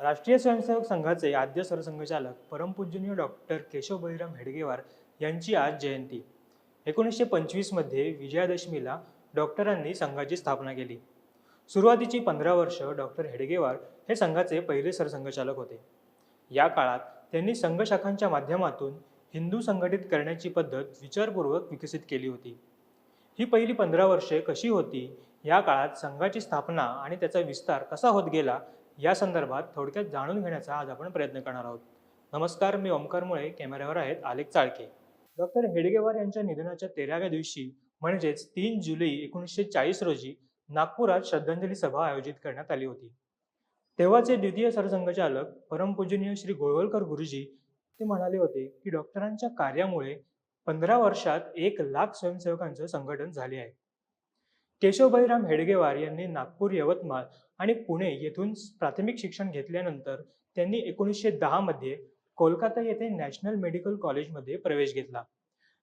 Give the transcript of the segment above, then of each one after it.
राष्ट्रीय स्वयंसेवक संघाचे आद्य सरसंघचालक परमपूजनीय डॉक्टर केशव बळीराम हेडगेवार यांची आज जयंती. एकोणीसशे पंचवीसमध्ये विजयादशमीला डॉक्टरांनी संघाची स्थापना केली. सुरुवातीची पंधरा वर्ष डॉक्टर हेडगेवार हे संघाचे पहिले सरसंघचालक होते. या काळात त्यांनी संघ शाखांच्या माध्यमातून हिंदू संघटित करण्याची पद्धत विचारपूर्वक विकसित केली होती. ही पहिली पंधरा वर्षे कशी होती? या काळात संघाची स्थापना आणि त्याचा विस्तार कसा होत गेला? या संदर्भात थोडक्यात जाणून घेण्याचा आज आपण प्रयत्न करणार आहोत. नमस्कार मी ओमकार मुळे. कॅमेऱ्यावर आहेत आलेख चाळके. डॉक्टर हेडगेवार यांच्या निधनाच्या तेराव्या दिवशी म्हणजेच तीन जुलै एकोणीसशे चाळीस रोजी नागपुरात श्रद्धांजली सभा आयोजित करण्यात आली होती. तेव्हाचे द्वितीय सरसंघचालक परमपूजनीय श्री गोळवलकर गुरुजी ते म्हणाले होते की डॉक्टरांच्या कार्यामुळे पंधरा वर्षात एक लाख स्वयंसेवकांचं संघटन झाले आहे. केशवभाईराम हेडगेवार यांनी नागपूर यवतमाळ आणि पुणे येथून प्राथमिक शिक्षण घेतल्यानंतर त्यांनी एकोणीसशे दहामध्ये कोलकाता येथे नॅशनल मेडिकल कॉलेजमध्ये प्रवेश घेतला.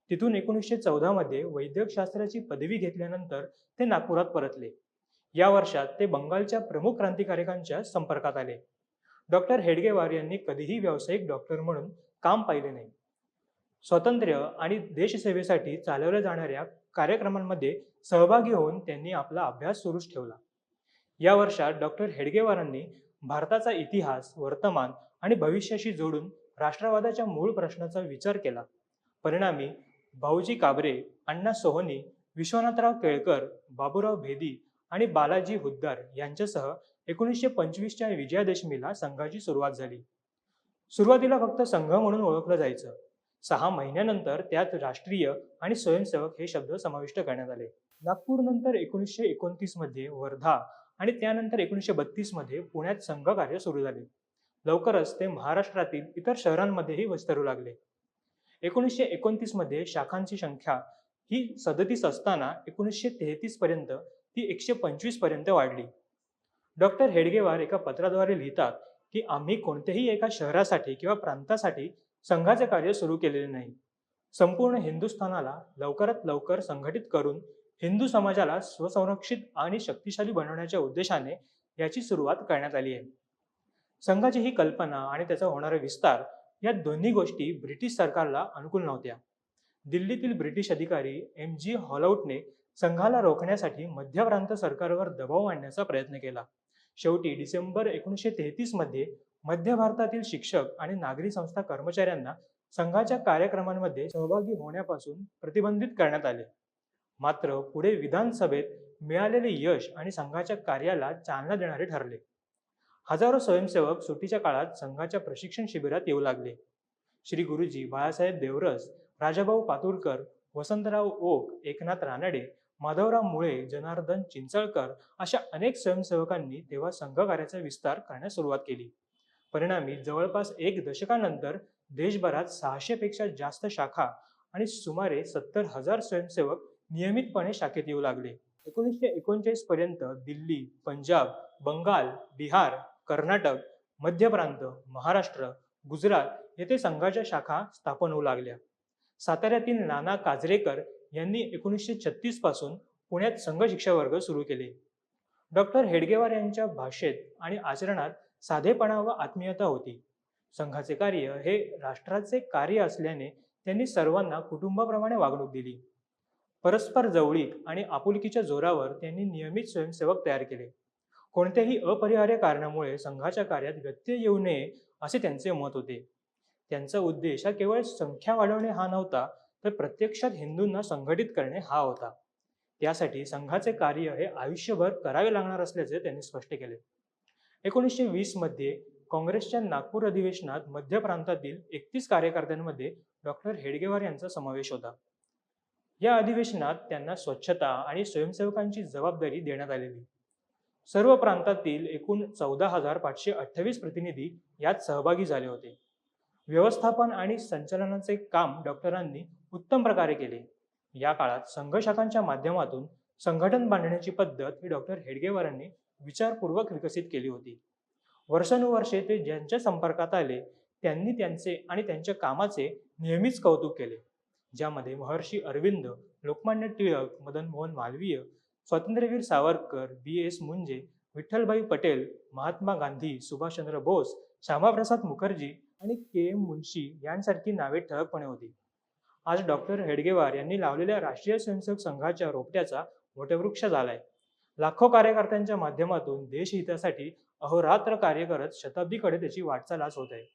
तिथून एकोणीसशे चौदामध्ये वैद्यकशास्त्राची पदवी घेतल्यानंतर ते नागपुरात परतले. या वर्षात ते बंगालच्या प्रमुख क्रांतिकारकांच्या संपर्कात आले. डॉक्टर हेडगेवार यांनी कधीही व्यावसायिक डॉक्टर म्हणून काम पाहिले नाही. स्वातंत्र्य आणि देशसेवेसाठी चालवल्या जाणाऱ्या कार्यक्रमांमध्ये सहभागी होऊन त्यांनी आपला अभ्यास सुरूच ठेवला. या वर्षात डॉक्टर हेडगेवारांनी भारताचा इतिहास वर्तमान आणि भविष्याशी जोडून राष्ट्रवादाच्या मूळ प्रश्नाचा विचार केला. परिणामी भाऊजी काबरे अण्णा सोहनी विश्वनाथराव केळकर बाबूराव भेदी आणि बालाजी हुद्दार यांच्यासह एकोणीसशे पंचवीसच्या विजयादशमीला संघाची सुरुवात झाली. सुरुवातीला फक्त संघ म्हणून ओळखलं जायचं. सहा महिन्यानंतर त्यात राष्ट्रीय आणि स्वयंसेवक हे शब्द समाविष्ट करण्यात आले. नागपूर नंतर एकोणीसशे एकोणतीसमध्ये वर्धा आणि त्यानंतर एकोणीसशे बत्तीसमध्ये पुण्यात संघ कार्य सुरू झाले. लवकरच ते महाराष्ट्रातील इतर शहरांमध्येही विस्तरू लागले. एकोणीसशे एकोणतीसमध्ये शाखांची संख्या ही सदतीस असताना एकोणीसशे तेहतीस पर्यंत ती एकशे पंचवीसपर्यंत वाढली. डॉक्टर हेडगेवार एका पत्राद्वारे लिहितात की आम्ही कोणत्याही एका शहरासाठी किंवा प्रांतासाठी संघाचे कार्य सुरू केलेले नाही. संपूर्ण हिंदुस्थानाला लवकरात लवकर संघटित करून हिंदू समाजाला स्वसंरक्षित आणि शक्तिशाली बनवण्याच्या उद्देशाने याची सुरुवात करण्यात आली आहे. संघाची ही कल्पना आणि त्याचा होणारा विस्तार या दोन्ही गोष्टी ब्रिटिश सरकारला अनुकूल नव्हत्या. दिल्लीतील ब्रिटिश अधिकारी एम जी हॉलआउटने संघाला रोखण्यासाठी मध्य प्रांत सरकारवर दबाव आणण्याचा प्रयत्न केला. शेवटी डिसेंबर एकोणीसशे तेहतीसमध्ये मध्य भारतातील शिक्षक आणि नागरी संस्था कर्मचाऱ्यांना संघाच्या कार्यक्रमांमध्ये सहभागी होण्यापासून प्रतिबंधित करण्यात आले. मात्र पुढे विधानसभेत मिळालेले यश आणि संघाच्या कार्याला चालना देणारे ठरले. हजारो स्वयंसेवक सुट्टीच्या काळात संघाच्या प्रशिक्षण शिबिरात येऊ लागले. श्री गुरुजी बाळासाहेब देवरस राजाभाऊ पातुरकर वसंतराव ओक एकनाथ रानडे माधवराव मुळे जनार्दन चिंचळकर अशा अनेक स्वयंसेवकांनी तेव्हा संघ कार्याचा विस्तार करण्यास सुरुवात केली. परिणामी जवळपास एक दशकानंतर देशभरात सहाशेपेक्षा जास्त शाखा आणि सुमारे सत्तर हजार स्वयंसेवक नियमितपणे शाखेत येऊ लागले. एकोणीसशे एकोणचाळीस पर्यंत दिल्ली पंजाब बंगाल बिहार कर्नाटक मध्य प्रांत महाराष्ट्र गुजरात येथे संघाच्या शाखा स्थापन होऊ लागल्या. साताऱ्यातील नाना काजरेकर यांनी एकोणीसशे छत्तीसपासून पुण्यात संघ शिक्षा वर्ग सुरू केले. डॉक्टर हेडगेवार यांच्या भाषेत आणि आचरणात साधेपणा व आत्मीयता होती. संघाचे कार्य हे राष्ट्राचे कार्य असल्याने त्यांनी सर्वांना कुटुंबाप्रमाणे वागणूक दिली. परस्पर जवळीक आणि आपुलकीच्या जोरावर त्यांनी नियमित स्वयंसेवक तयार केले. कोणत्याही अपरिहार्य कारणामुळे संघाच्या कार्यात व्यत्यय येऊ नये असे त्यांचे मत होते. त्यांचा उद्देश हा केवळ संख्या वाढवणे हा नव्हता तर प्रत्यक्षात हिंदूंना संघटित करणे हा होता. त्यासाठी संघाचे कार्य हे आयुष्यभर करावे लागणार असल्याचे त्यांनी स्पष्ट केले. एकोणीसशे वीसमध्ये काँग्रेसच्या नागपूर अधिवेशनात मध्य प्रांतातील एकतीस कार्यकर्त्यांमध्ये डॉक्टर हेडगेवार यांचा समावेश होता. या अधिवेशनात त्यांना स्वच्छता आणि स्वयंसेवकांची जबाबदारी देण्यात आलेली. सर्व प्रांतातील एकूण चौदा हजार पाचशे अठ्ठावीस प्रतिनिधी यात सहभागी झाले होते. व्यवस्थापन आणि संचलनाचे काम डॉक्टरांनी उत्तम प्रकारे केले. या काळात संघ शाखांच्या माध्यमातून संघटन बांधण्याची पद्धत ही डॉक्टर हेडगेवारांनी विचारपूर्वक विकसित केली होती. वर्षानुवर्षे ते ज्यांच्या संपर्कात आले त्यांनी त्यांचे आणि त्यांच्या कामाचे नेहमीच कौतुक केले. ज्यामध्ये महर्षी अरविंद लोकमान्य टिळक मदन मोहन मालवीय स्वातंत्र्यवीर सावरकर बी एस मुंजे विठ्ठलभाई पटेल महात्मा गांधी सुभाषचंद्र बोस श्यामाप्रसाद मुखर्जी आणि के एम मुन्शी यांसारखी नावे ठळकपणे होती. आज डॉक्टर हेडगेवार यांनी लावलेल्या राष्ट्रीय स्वयंसेवक संघाच्या रोपट्याचा वटवृक्ष झालाय. लाखो कार्यकर्त्यांच्या माध्यमातून देशहितासाठी अहोरात्र कार्य करत शताब्दीकडे त्याची वाटचाल आज होत आहे.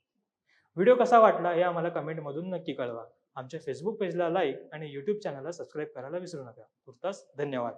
व्हिडिओ कसा वाटला हे आम्हाला कमेंटमधून नक्की कळवा. आमच्या फेसबुक पेजला लाईक आणि यूट्यूब चॅनलला सबस्क्राईब करायला विसरू नका. तुर्तास धन्यवाद.